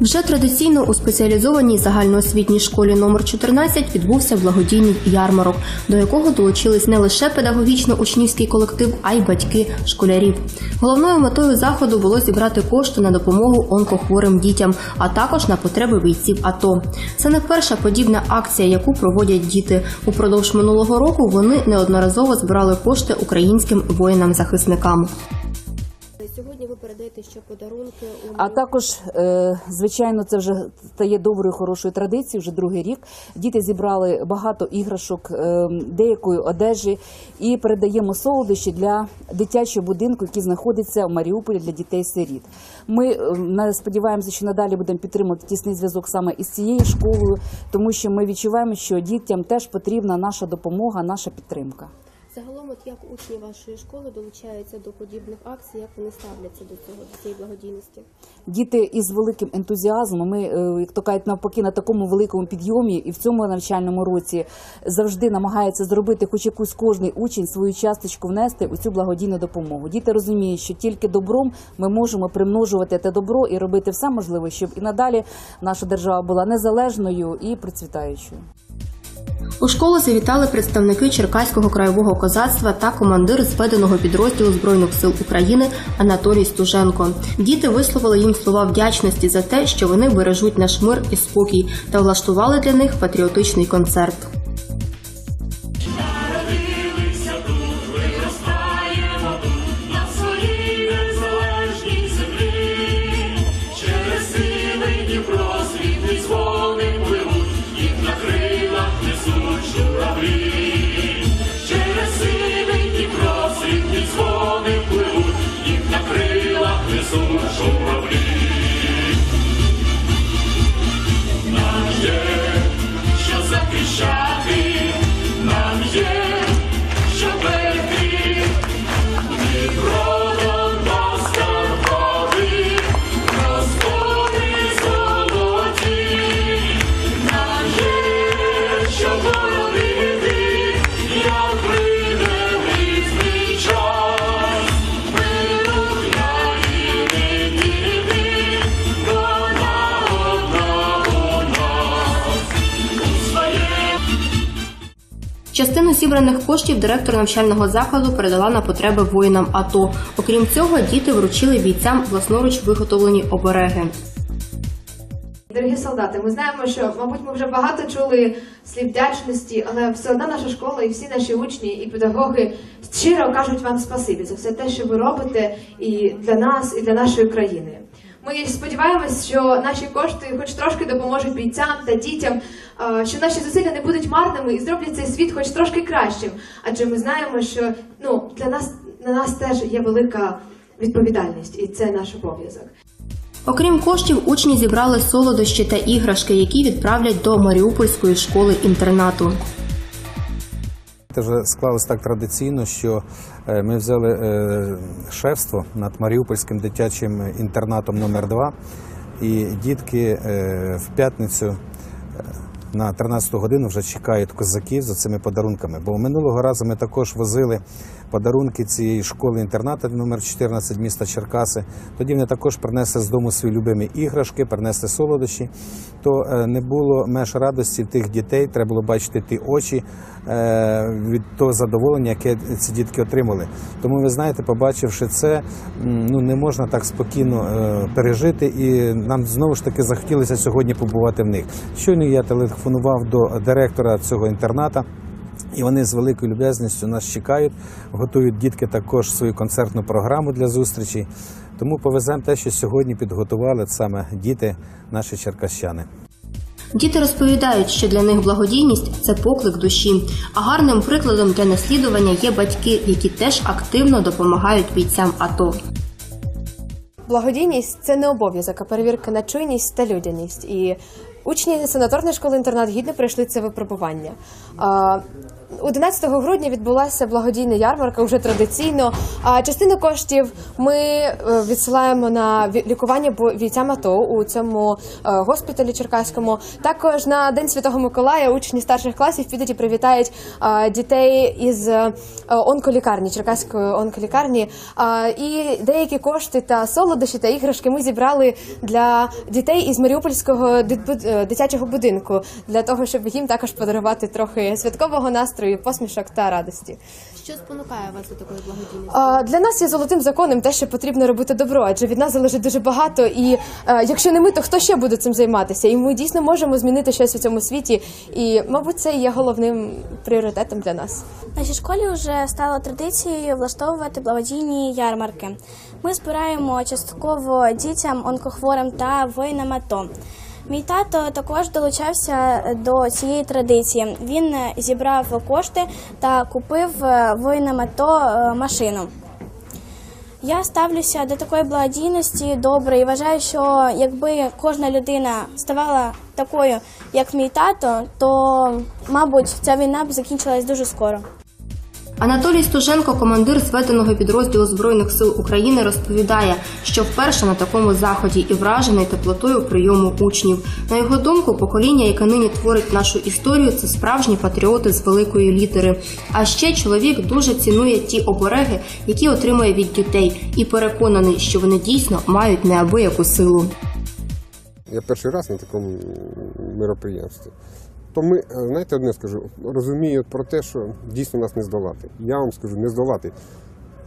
Вже традиційно у спеціалізованій загальноосвітній школі номер 14 відбувся благодійний ярмарок, до якого долучились не лише педагогічно-учнівський колектив, а й батьки школярів. Головною метою заходу було зібрати кошти на допомогу онкохворим дітям, а також на потреби бійців АТО. Це не перша подібна акція, яку проводять діти. Упродовж минулого року вони неодноразово збирали кошти українським воїнам-захисникам. Передаєте ще подарунки А також, е, звичайно, це вже стає доброю хорошою традицією. Вже другий рік діти зібрали багато іграшок, е, деякої одежі і передаємо солодощі для дитячого будинку, який знаходиться в Маріуполі для дітей-сиріт. Ми е, сподіваємося, що надалі будемо підтримувати тісний зв'язок саме із цією школою, тому що ми відчуваємо, що дітям теж потрібна наша допомога, наша підтримка. Загалом, от як учні вашої школи долучаються до подібних акцій, як вони ставляться до цього до цієї благодійності? Діти із великим ентузіазмом. Ми, е, як то кажуть, навпаки, на такому великому підйомі і в цьому навчальному році завжди намагаються зробити хоч якусь кожний учень свою часточку внести у цю благодійну допомогу. Діти розуміють, що тільки добром ми можемо примножувати те добро і робити все можливе, щоб і надалі наша держава була незалежною і процвітаючою. У школу завітали представники Черкаського краєвого козацтва та командир зведеного підрозділу Збройних сил України Анатолій Стуженко. Діти висловили їм слова вдячності за те, що вони бережуть наш мир і спокій, та влаштували для них патріотичний концерт. Зібраних коштів директор навчального закладу передала на потреби воїнам АТО. Окрім цього, діти вручили бійцям власноруч виготовлені обереги. Дорогі солдати, ми знаємо, що, мабуть, ми вже багато чули слів вдячності, але все одно наша школа і всі наші учні і педагоги щиро кажуть вам спасибі за все те, що ви робите і для нас, і для нашої країни. Ми сподіваємось, що наші кошти хоч трошки допоможуть бійцям та дітям, що наші зусилля не будуть марними і зроблять цей світ хоч трошки кращим. Адже ми знаємо, що ну для нас на нас теж є велика відповідальність, і це наш обов'язок. Окрім коштів, учні зібрали солодощі та іграшки, які відправлять до Маріупольської школи інтернату. Це вже склалось так традиційно, що е, ми взяли е, шефство над Маріупольським дитячим інтернатом номер 2 і дітки е, в п'ятницю на 13 годину вже чекають козаків за цими подарунками. Бо минулого разу ми також возили подарунки цієї школи інтерната номер 14 міста Черкаси. Тоді вони також принесли з дому свої любимі іграшки, принесли солодощі. То е, не було меж радості тих дітей. Треба було бачити ті очі е, від того задоволення, яке ці дітки отримали. Тому ви знаєте, побачивши це, ну не можна так спокійно е, пережити, і нам знову ж таки захотілося сьогодні побувати в них. Щойно я телефонував до директора цього інтерната. І вони з великою люб'язністю нас чекають, готують дітки також свою концертну програму для зустрічі. Тому повеземо те, що сьогодні підготували саме діти, наші черкащани. Діти розповідають, що для них благодійність це поклик душі. А гарним прикладом для наслідування є батьки, які теж активно допомагають бійцям АТО. Благодійність це не обов'язок, а перевірка на чуйність та людяність. І учні санаторної школи інтернат гідно пройшли це випробування. А, 11 грудня відбулася благодійна ярмарка вже традиційно. А частину коштів ми е, відсилаємо на лікування бійцям АТО у цьому е, госпіталі Черкаському. Також на День Святого Миколая учні старших класів підуть і привітають дітей із е, онколікарні, Черкаської онколікарні. І деякі кошти та солодощі та іграшки ми зібрали для дітей із Маріупольського дитячого будинку для того, щоб їм також подарувати трохи святкового настрою, посмішок та радості. Що спонукає вас до такої благодійності? А, Для нас є золотим законом те, що потрібно робити добро, адже від нас залежить дуже багато. І е, якщо не ми, то хто ще буде цим займатися? І ми дійсно можемо змінити щось у цьому світі. І, мабуть, це є головним пріоритетом для нас. В нашій школі вже стало традицією влаштовувати благодійні ярмарки. Ми збираємо частково дітям, онкохворим та воїнам АТО. Мій тато також долучався до цієї традиції. Він е, зібрав кошти та купив е, воїнам АТО е, машину. Я ставлюся до такої благодійності добре і вважаю, що якби кожна людина ставала такою, як мій тато, то, мабуть, ця війна б закінчилась дуже скоро. Анатолій Стуженко, командир зведеного підрозділу Збройних сил України, розповідає, що вперше на такому заході і вражений теплотою прийому учнів. На його думку, покоління, яке нині творить нашу історію, це справжні патріоти з великої літери. А ще чоловік дуже цінує ті обереги, які отримує від дітей, і переконаний, що вони дійсно мають неабияку силу. Я перший раз на такому мероприємстві. То ми, е, знаєте, одне скажу, розумію про те, що дійсно нас не здолати. Я вам скажу, не здолати.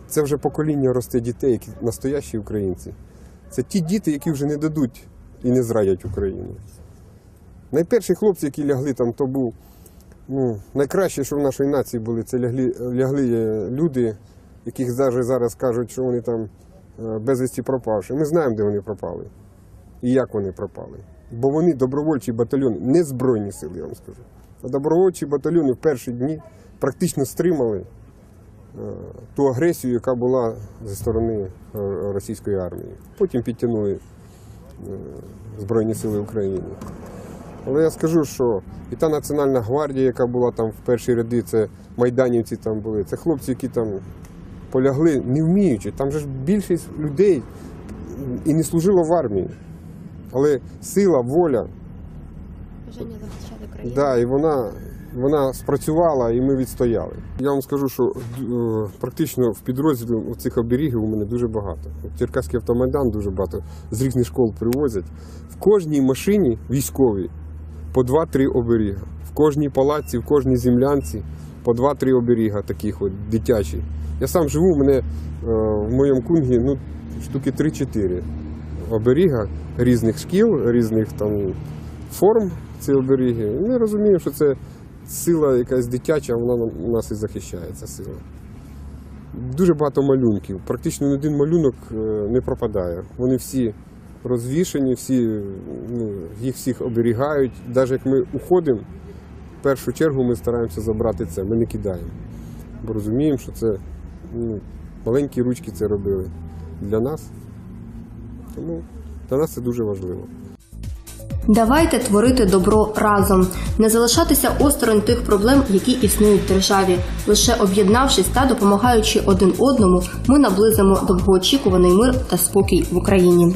Це вже покоління росте дітей, які настоящі українці. Це ті діти, які вже не дадуть і не зрадять Україну. Найперші хлопці, які лягли там, то був ну, найкраще, що в нашій нації були, це лягли, лягли е, люди, яких навіть зараз кажуть, що вони там е, безвісті пропавши. Ми знаємо, де вони пропали і як вони пропали. Бо вони добровольчий батальйон, не збройні сили, я вам скажу. А добровольчі батальйони в перші дні практично стримали е, ту агресію, яка була зі сторони е, російської армії. Потім підтягнули е, Збройні Сили України. Але я скажу, що і та Національна гвардія, яка була там в перші ряди, це майданівці там були, це хлопці, які там полягли, не вміючи. Там же ж більшість людей і не служило в армії. Але сила, воля, Бажання захищати країну. да, і вона, вона спрацювала, і ми відстояли. Я вам скажу, що е, практично в підрозділі цих оберігів у мене дуже багато. Черкаський автомайдан дуже багато з різних школ привозять. В кожній машині військовій по 2-3 оберіга. В кожній палаці, в кожній землянці по 2-3 оберіга таких от дитячі. Я сам живу, у мене е, в моєму кунгі ну, штуки 3-4 оберіга різних шкіл, різних там форм ці оберіги. І ми розуміємо, що це сила якась дитяча, вона у нас і захищає ця сила. Дуже багато малюнків. Практично ні один малюнок е, не пропадає. Вони всі розвішені, всі, ну, їх всіх оберігають. Навіть як ми уходимо, в першу чергу ми стараємося забрати це, ми не кидаємо. Бо розуміємо, що це ну, маленькі ручки це робили для нас. Тому для нас це дуже важливо. Давайте творити добро разом, не залишатися осторонь тих проблем, які існують в державі. Лише об'єднавшись та допомагаючи один одному, ми наблизимо довгоочікуваний мир та спокій в Україні.